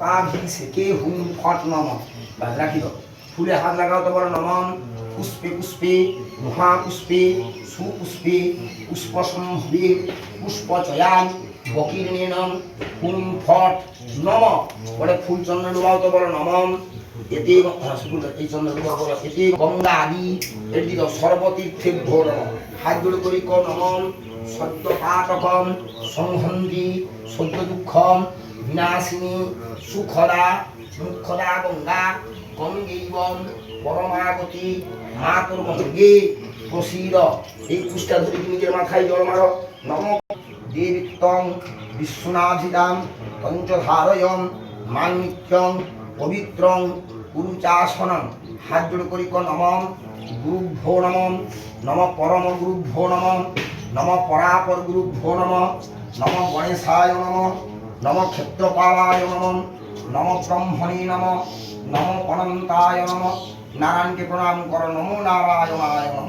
কাভিষেকে হুম, ফট নম। বাস রাখি ফুলে হাত লাগাও তো বলো নমম পুষ্পে পুষ্পে মহাপুষ্পে সুপুষ্পে পুষ্প সম্ভবে পুষ্প চয়ান বকির্ণেনম হুম, ফট, নম। বলে ফুল চন্দ্র ডুবাও তো বলো নমম এতে এই চন্দ্র ডুবাও বলো এতে গঙ্গা আদি দিকে সর্বতীর্থে ভো নম হাত জোড় করি ক নমম সত্য পাটকম সংহন্তি সত্য দুঃখম বিনাশিনী সুখদা মুখদা গঙ্গা গঙ্গেবম পরমাগতি মাতর গঙ্গে প্রসীদ এই পুষ্টা ধরে নিজের মাথায় জল মারো, নম। দেবিত্তং বিশ্বনাধিতাম পঞ্চধারয়ম মান্নিত্যং পবিত্রং কুরুচাসনম। হাত জোড় করি নমম গুরুভ্যো নমম নম পরম গুরুভ্যো নমম নম পরাপর গুরুভ্যো নম। নম গণেশায় নম। নম ক্ষেত্রপালায় নম নম ব্রহ্মণে নম নম অনন্তায় নম নারায়ণকে প্রণাম কর নমো নারায়ণায় নম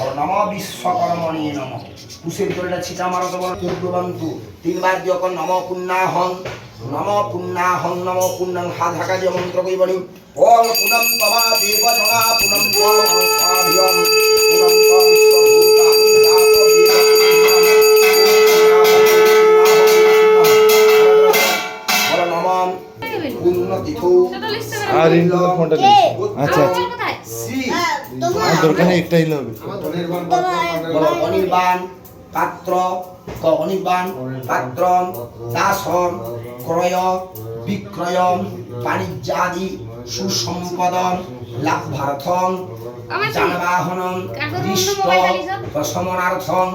আর নম বিশ্বকর্মণে নম কুশের জলটা ছিটা মারো তো বলো। তিনবার যখন নম পুণ্যাহং নম পুণ্যাহং, নম পুণ্যাং, হাত হাঁকা যে মন্ত্র কইবনি ওম পুনম তমা দেব জনা পুনম সাধিয়ম পুনম আর ফোনটা নিস আচ্ছা আচ্ছা। আর দরকার নেই একটাই হবে অনির্বাণ পাত্র ক অনির্বাণ পাত্র দাসন ক্রয় বিক্রয় বাণিজ্যাদি সুসম্পদম আমার তো- যানবাহনম দৃষ্ট প্রশমনার্থম